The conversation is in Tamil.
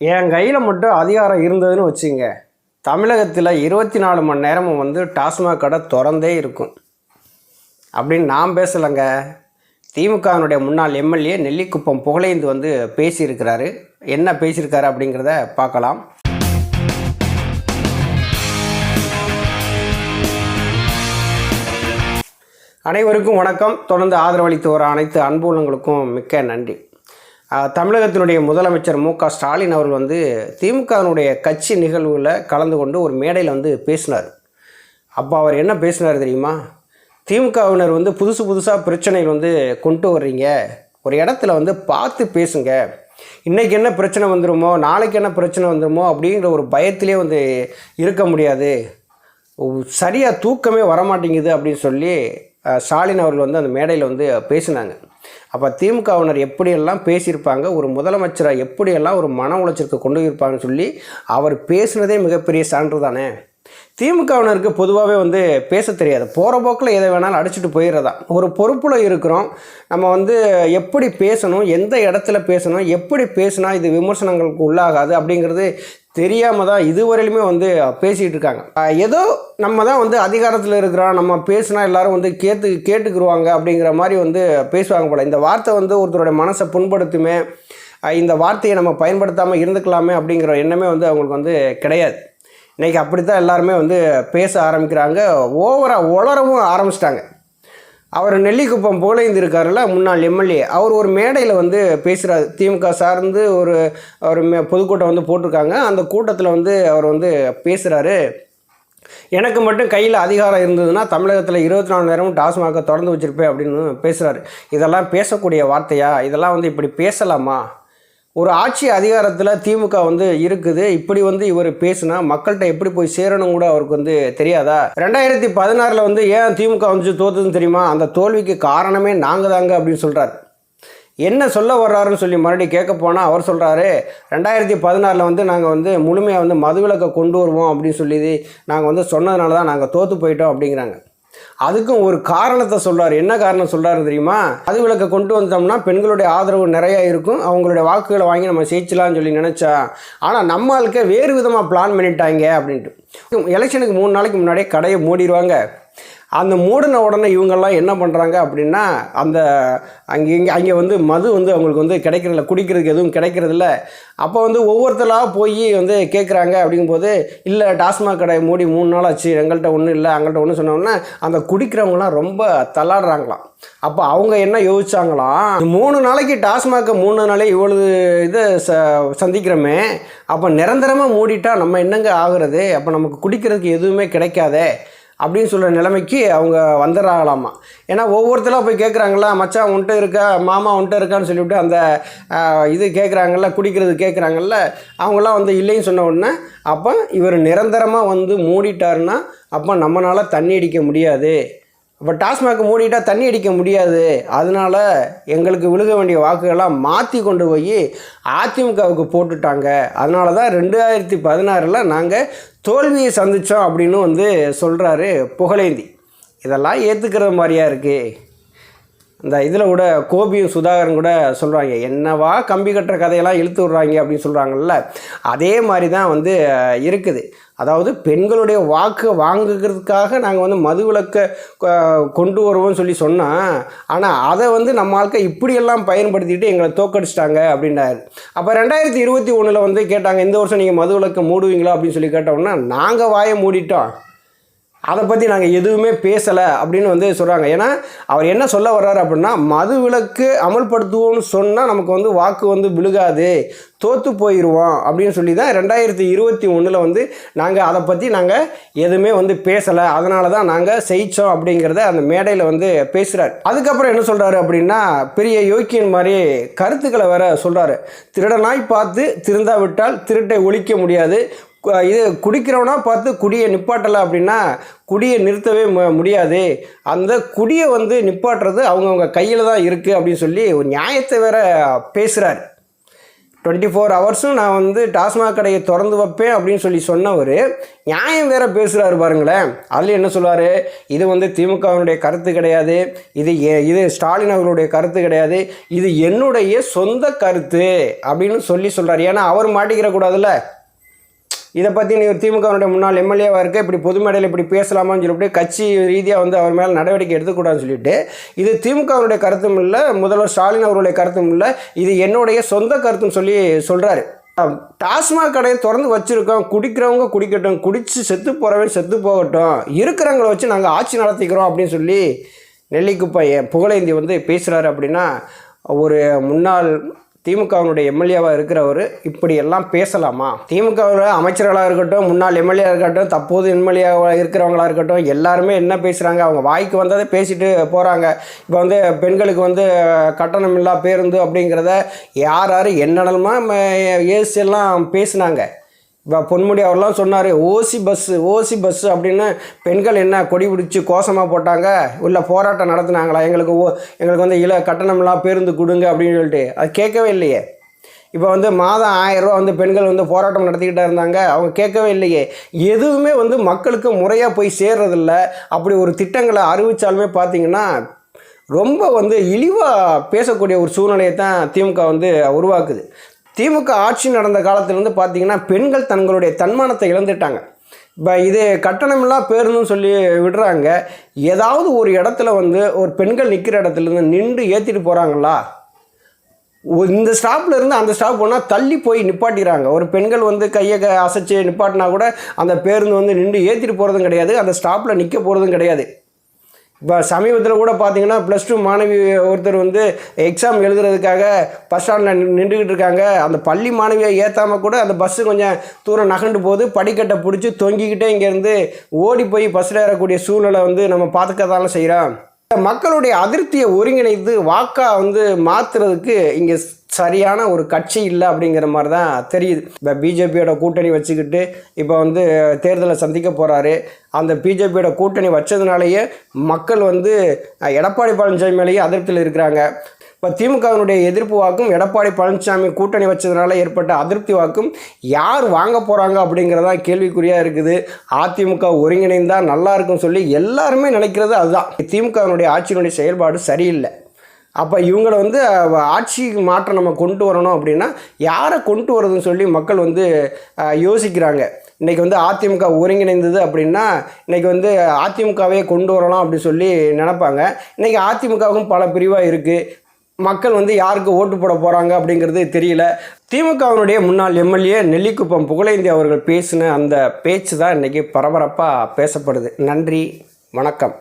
என் கையில் மட்டும் அதிகாரம் இருந்ததுன்னு வச்சுங்க. தமிழகத்தில் இருபத்தி நாலு மணி நேரமும் வந்து டாஸ்மாக் கடை திறந்தே இருக்கும். அப்படின்னு நான் பேசலைங்க. திமுகவினுடைய முன்னாள் எம்எல்ஏ நெல்லிக்குப்பம் புகழேந்து வந்து பேசியிருக்கிறாரு. என்ன பேசியிருக்காரு அப்படிங்கிறத பார்க்கலாம். அனைவருக்கும் வணக்கம். தொடர்ந்து ஆதரவளித்து வர அனைத்து அன்புள்ளங்களுக்கும் மிக்க நன்றி. தமிழகத்தினுடைய முதலமைச்சர் மு க ஸ்டாலின் அவர்கள் வந்து திமுகவினுடைய கட்சி நிகழ்வில் கலந்து கொண்டு ஒரு மேடையில் வந்து பேசினார். அப்போ அவர் என்ன பேசினார் தெரியுமா? திமுகவினர் வந்து புதுசு புதுசாக பிரச்சனைகள் வந்து கொண்டு வர்றீங்க. ஒரு இடத்துல வந்து பார்த்து பேசுங்க. இன்றைக்கி என்ன பிரச்சனை வந்துருமோ நாளைக்கு என்ன பிரச்சனை வந்துருமோ அப்படிங்கிற ஒரு பயத்திலே வந்து இருக்க முடியாது. சரியாக தூக்கமே வரமாட்டேங்குது அப்படின்னு சொல்லி ஸ்டாலின் அவர்கள் வந்து அந்த மேடையில் வந்து பேசினாங்க. அப்போ திமுகவினர் எப்படியெல்லாம் பேசியிருப்பாங்க ஒரு முதலமைச்சரை எப்படியெல்லாம் ஒரு மன உளைச்சலுக்கு கொண்டு போயிருப்பாங்கன்னு சொல்லி அவர் பேசுனதே மிகப்பெரிய சான்று தானே. திமுகவினருக்கு பொதுவாகவே வந்து பேச தெரியாது. போகிற போக்கில் எதை வேணாலும் அடிச்சுட்டு போயிடுறதா. ஒரு பொறுப்பில் இருக்கிறோம். நம்ம வந்து எப்படி பேசணும் எந்த இடத்துல பேசணும் எப்படி பேசினா இது விமர்சனங்களுக்கு உள்ளாகாது அப்படிங்கிறது தெரியாமல் தான் இதுவரையிலுமே வந்து பேசிகிட்டு இருக்காங்க. ஏதோ நம்ம தான் வந்து அதிகாரத்தில் இருக்கிறோம். நம்ம பேசினா எல்லாரும் வந்து கேட்டு கேட்டுக்குருவாங்க அப்படிங்கிற மாதிரி வந்து பேசுவாங்க போல். இந்த வார்த்தை வந்து ஒருத்தருடைய மனசை புண்படுத்துமே இந்த வார்த்தையை நம்ம பயன்படுத்தாமல் இருந்துக்கலாமே அப்படிங்கிற எண்ணமே வந்து அவங்களுக்கு வந்து கிடையாது. இன்றைக்கி அப்படி தான் எல்லாருமே வந்து பேச ஆரம்பிக்கிறாங்க. ஓவராக உளரவும் ஆரம்பிச்சிட்டாங்க. அவர் நெல்லிக்குப்பம் போலேந்து இருக்காருல்ல முன்னாள் எம்எல்ஏ. அவர் ஒரு மேடையில் வந்து பேசுகிறார் திமுக சார்ந்து ஒரு ஒரு மே பொதுக்கூட்டம் வந்து போட்டிருக்காங்க. அந்த கூட்டத்தில் வந்து அவர் வந்து பேசுகிறாரு எனக்கு மட்டும் கையில் அதிகாரம் இருந்ததுன்னா தமிழகத்தில் இருபத்தி நாலு நேரமும் டாஸ்மாக திறந்து வச்சுருப்பேன் அப்படின்னு பேசுகிறாரு இதெல்லாம் பேசக்கூடிய வார்த்தையா? இதெல்லாம் வந்து இப்படி பேசலாமா? ஒரு ஆட்சி அதிகாரத்தில் திமுக வந்து இருக்குது. இப்படி வந்து இவர் பேசுனா மக்கள்கிட்ட எப்படி போய் சேரணும் கூட அவருக்கு வந்து தெரியாதா? ரெண்டாயிரத்தி பதினாறில் வந்து ஏன் திமுக வந்து தோத்துதுன்னு தெரியுமா? அந்த தோல்விக்கு காரணமே நாங்கள் தாங்க அப்படின்னு சொல்கிறார் என்ன சொல்ல வர்றாருன்னு சொல்லி மறுபடியும் கேட்க போனால் அவர் சொல்கிறாரு ரெண்டாயிரத்தி பதினாறில் வந்து நாங்கள் வந்து முழுமையாக வந்து மதுவிலக்கை கொண்டு வருவோம் அப்படின்னு சொல்லி நாங்கள் வந்து சொன்னதுனால தான் நாங்கள் தோற்று போயிட்டோம் அப்படிங்கிறாங்க. அதுக்கும் ஒரு காரணத்தை சொல்கிறார் என்ன காரணம் சொல்கிறாரு தெரியுமா? மதுவிலக்கை கொண்டு வந்தோம்னா பெண்களுடைய ஆதரவு நிறையா இருக்கும். அவங்களுடைய வாக்குகளை வாங்கி நம்ம ஜெயிச்சலாம்னு சொல்லி நினச்சா ஆனால் நம்ம ஆளுக்க வேறு விதமாக பிளான் பண்ணிட்டாங்க அப்படின்ட்டு. எலெக்ஷனுக்கு மூணு நாளைக்கு முன்னாடியே கடையை மூடிடுவாங்க. அந்த மூடின உடனே இவங்கெல்லாம் என்ன பண்ணுறாங்க அப்படின்னா அந்த அங்கே இங்கே அங்கே வந்து மது வந்து அவங்களுக்கு வந்து கிடைக்கிறதில்ல குடிக்கிறதுக்கு எதுவும் கிடைக்கிறதில்ல. அப்போ வந்து ஒவ்வொருத்தலாக போய் வந்து கேட்குறாங்க அப்படிங்கும்போது இல்லை டாஸ்மாக் கடை மூடி மூணு நாள் ஆச்சு எங்கள்கிட்ட ஒன்றும் இல்லை. அங்கள்கிட்ட ஒன்று சொன்னோன்னா அந்த குடிக்கிறவங்களாம் ரொம்ப தள்ளாடுறாங்களாம். அப்போ அவங்க என்ன யோசிச்சாங்களாம் மூணு நாளைக்கு டாஸ்மாக மூணு நாளே இவ்வளவு இதை ச சந்திக்கிறோமே. அப்போ நிரந்தரமாக மூடிட்டால் நம்ம என்னங்க ஆகுறது? அப்போ நமக்கு குடிக்கிறதுக்கு எதுவுமே கிடைக்காதே. அப்படின்னு சொல்கிற நிலைமைக்கு அவங்க வந்துடுறாங்களாமா? ஏன்னா ஒவ்வொருத்தரும் போய் கேட்குறாங்களா மச்சான் உன்ட்ட இருக்கா? மாமா உன்ட்டு இருக்கான்னு சொல்லிவிட்டு அந்த இது கேட்குறாங்கல்ல குடிக்கிறது கேட்குறாங்கல்ல அவங்களாம் வந்து இல்லைன்னு சொன்ன உடனே அப்போ இவர் நிரந்தரமாக வந்து மூடிட்டாருன்னா அப்போ நம்மளால் தண்ணி அடிக்க முடியாது. இப்போ டாஸ்மாக் மூடிட்டால் தண்ணி அடிக்க முடியாது. அதனால் எங்களுக்கு விழுக வேண்டிய வாக்குகள்லாம் மாற்றி கொண்டு போய் அதிமுகவுக்கு போட்டுட்டாங்க. அதனால தான் ரெண்டாயிரத்தி பதினாறில் நாங்கள் தோல்வியை சந்தித்தோம் அப்படின்னு வந்து சொல்கிறாரு புகழேந்தி. இதெல்லாம் ஏற்றுக்கிற மாதிரியா இருக்குது இந்த இதில் கூட கோபியும் சுதாகரன் கூட சொல்கிறாங்க என்னவா கம்பி கட்டுற கதையெல்லாம் இழுத்து விட்றாங்க அப்படின்னு சொல்கிறாங்கல்ல அதே மாதிரி தான் வந்து இருக்குது. அதாவது பெண்களுடைய வாக்கு வாங்குகிறதுக்காக நாங்கள் வந்து மதுவிலக்கை கொ- கொண்டு வருவோம்னு சொல்லி சொன்னால் ஆனால் அதை வந்து நம்ம ஆட்கள் இப்படியெல்லாம் பயன்படுத்திட்டு எங்களை தோக்கடிச்சிட்டாங்க அப்படின்னாரு அப்போ ரெண்டாயிரத்தி இருபத்தி ஒன்றில் வந்து கேட்டாங்க இந்த வருஷம் நீங்கள் மதுவிலக்கை மூடுவீங்களா அப்படின்னு சொல்லி கேட்டோம்னா நாங்கள் வாயை மூடிட்டோம். அதை பற்றி நாங்கள் எதுவுமே பேசலை அப்படின்னு வந்து சொல்கிறாங்க ஏன்னா அவர் என்ன சொல்ல வர்றாரு அப்படின்னா மது விலக்கு அமல்படுத்துவோம்னு சொன்னால் நமக்கு வந்து வாக்கு வந்து விழுகாது தோற்று போயிடுவோம் அப்படின்னு சொல்லி தான் ரெண்டாயிரத்தி இருபத்தி ஒன்றில் வந்து நாங்கள் அதை பற்றி நாங்கள் எதுவுமே வந்து பேசலை. அதனால தான் நாங்கள் செய்தோம் அப்படிங்கிறத அந்த மேடையில் வந்து பேசுகிறார் அதுக்கப்புறம் என்ன சொல்கிறாரு அப்படின்னா பெரிய யோக்கியன் மாதிரி கருத்துக்களை வேற சொல்கிறாரு திருடனாய் பார்த்து திருந்தாவிட்டால் திருட்டை ஒழிக்க முடியாது. இது குடிக்கிறவனா பார்த்து குடியை நிப்பாட்டலை அப்படின்னா குடியை நிறுத்தவே மு- முடியாது. அந்த குடியை வந்து நிப்பாட்டுறது அவங்கவுங்க கையில் தான் இருக்குது அப்படின்னு சொல்லி ஒரு நியாயத்தை வேற பேசுகிறார் டுவெண்ட்டி ஃபோர் ஹவர்ஸும் நான் வந்து டாஸ்மாக் கடையை திறந்து வைப்பேன் அப்படின்னு சொல்லி சொன்னவர் நியாயம் வேற பேசுகிறாரு பாருங்களேன். அதில் என்ன சொல்லுவார்? இது வந்து திமுகவினுடைய கருத்து கிடையாது. இது எ- இது ஸ்டாலின் அவர்களுடைய கருத்து கிடையாது. இது என்னுடைய சொந்த கருத்து அப்படின்னு சொல்லி சொல்கிறார் ஏன்னா அவர் மாட்டிக்கிற கூடாதுல்ல. இதை பற்றி நீ ஒரு திமுகவினுடைய முன்னாள் எம்எல்ஏவாக இருக்க இப்படி பொது மேடையில் இப்படி பேசலாமான்னு சொல்லிவிட்டு கட்சி ரீதியாக வந்து அவர் மேலே நடவடிக்கை எடுத்துக்கூடாதுன்னு சொல்லிட்டு இது திமுகவினுடைய கருத்தும் இல்லை முதல்வர் ஸ்டாலின் அவருடைய கருத்தும் இல்லை இது என்னுடைய சொந்த கருத்துன்னு சொல்லி சொல்கிறாரு டாஸ்மாக் கடையை திறந்து வச்சுருக்கோம் குடிக்கிறவங்க குடிக்கட்டும் குடித்து செத்து போகிறவன் செத்து போகட்டும் இருக்கிறவங்கள வச்சு நாங்கள் ஆட்சி நடத்திக்கிறோம் அப்படின்னு சொல்லி நெல்லிக்குப்பையன் புகழேந்தி வந்து பேசுகிறாரு அப்படின்னா ஒரு முன்னாள் திமுகவினுடைய எம்எல்ஏவாக இருக்கிறவர் இப்படி எல்லாம் பேசலாமா? திமுகவில் அமைச்சர்களாக இருக்கட்டும் முன்னாள் எம்எல்ஏ இருக்கட்டும் தற்போது எம்எல்ஏவாக இருக்கிறவங்களா இருக்கட்டும் எல்லாருமே என்ன பேசுகிறாங்க அவங்க வாய்க்கு வந்ததை பேசிட்டு போகிறாங்க இப்போ வந்து பெண்களுக்கு வந்து கட்டணம் இல்லா பேருந்து அப்படிங்கிறத யார் யார் என்னென்னமா ஏசி எல்லாம் பேசுனாங்க. பொன்முடி அவர்லாம் சொன்னார் ஓசி பஸ்ஸு ஓசி பஸ்ஸு அப்படின்னு பெண்கள் என்ன கொடி பிடிச்சி கோஷமாக போட்டாங்க? உள்ள போராட்டம் நடத்துனாங்களா? எங்களுக்கு ஓ எங்களுக்கு வந்து இல கட்டணம்லாம் பேருந்து கொடுங்க அப்படின்னு சொல்லிட்டு. அது கேட்கவே இல்லையே. இப்போ வந்து மாதம் ஆயிரம் ரூபா வந்து பெண்கள் வந்து போராட்டம் நடத்திக்கிட்டே இருந்தாங்க. அவங்க கேட்கவே இல்லையே. எதுவுமே வந்து மக்களுக்கு முறையாக போய் சேர்றதில்ல. அப்படி ஒரு திட்டங்களை அறிவித்தாலுமே பார்த்தீங்கன்னா ரொம்ப வந்து இழிவாக பேசக்கூடிய ஒரு சூழ்நிலையை தான் திமுக வந்து உருவாக்குது. திமுக ஆட்சி நடந்த காலத்திலேருந்து பார்த்திங்கன்னா பெண்கள் தங்களுடைய தன்மானத்தை இழந்துட்டாங்க. இப்போ இது கட்டணமில்லா பேருந்துன்னு சொல்லி விடுறாங்க. ஏதாவது ஒரு இடத்துல வந்து ஒரு பெண்கள் நிற்கிற இடத்துல இருந்து நின்று ஏற்றிட்டு போகிறாங்களா இந்த ஸ்டாப்பில் இருந்து அந்த ஸ்டாப் போனால் தள்ளி போய் நிப்பாட்டிடுறாங்க. ஒரு பெண்கள் வந்து கையை க- அசைச்சு நிப்பாட்டினா கூட அந்த பேருந்து வந்து நின்று ஏற்றிட்டு போகிறதும் கிடையாது. அந்த ஸ்டாப்பில் நிற்க போகிறதும் கிடையாது. இப்போ சமீபத்தில் கூட பார்த்தீங்கன்னா ப்ளஸ் டூ மாணவி ஒருத்தர் வந்து எக்ஸாம் எழுதுறதுக்காக பஸ் ஸ்டாண்டில் நின்றுக்கிட்டு இருக்காங்க. அந்த பள்ளி மாணவியை ஏற்றாமல் கூட அந்த பஸ்ஸு கொஞ்சம் தூரம் நகண்டு போது படிக்கட்டை பிடிச்சி தொங்கிக்கிட்டே இங்கேருந்து ஓடி போய் பஸ்ஸில் ஏறக்கூடிய சூழ்நிலை வந்து நம்ம பார்த்துக்கதாலும் செய்கிறோம் மக்களுடைய அதிருப்தியை ஒருங்கிணைத்து வாக்கா வந்து மாற்றுறதுக்கு இங்கே சரியான ஒரு கட்சி இல்லை அப்படிங்கிற மாதிரி தான் தெரியுது. இப்போ பிஜேபியோட கூட்டணி வச்சுக்கிட்டு இப்போ வந்து தேர்தலை சந்திக்க போகிறாரு அந்த பிஜேபியோட கூட்டணி வச்சதுனாலேயே மக்கள் வந்து எடப்பாடி பழனிசாமி மேலேயே அதிருப்தியில் இருக்கிறாங்க. இப்போ திமுகவினுடைய எதிர்ப்பு வாக்கும் எடப்பாடி பழனிசாமி கூட்டணி வச்சதுனால ஏற்பட்ட அதிருப்தி வாக்கும் யார் வாங்க போகிறாங்க அப்படிங்கிறதா கேள்விக்குறியாக இருக்குது. அதிமுக ஒருங்கிணைந்தால் நல்லா இருக்கும்னு சொல்லி எல்லாருமே நினைக்கிறது அதுதான். திமுகவினுடைய ஆட்சியினுடைய செயல்பாடு சரியில்லை. அப்போ இவங்களை வந்து ஆட்சி மாற்றம் நம்ம கொண்டு வரணும் அப்படின்னா யாரை கொண்டு வரதுன்னு சொல்லி மக்கள் வந்து யோசிக்கிறாங்க. இன்றைக்கி வந்து அதிமுக ஒருங்கிணைந்தது அப்படின்னா இன்றைக்கி வந்து அதிமுகவே கொண்டு வரலாம் அப்படின்னு சொல்லி நினப்பாங்க. இன்றைக்கி அதிமுகவுக்கும் பல பிரிவாக இருக்குது மக்கள் வந்து யாருக்கு ஓட்டு போட போகிறாங்க அப்படிங்கிறது தெரியல. திமுகவினுடைய முன்னாள் எம்எல்ஏ நெல்லிக்குப்பம் புகழேந்தி அவர்கள் பேசின அந்த பேச்சு தான் இன்றைக்கி பரபரப்பாக பேசப்படுது. நன்றி வணக்கம்.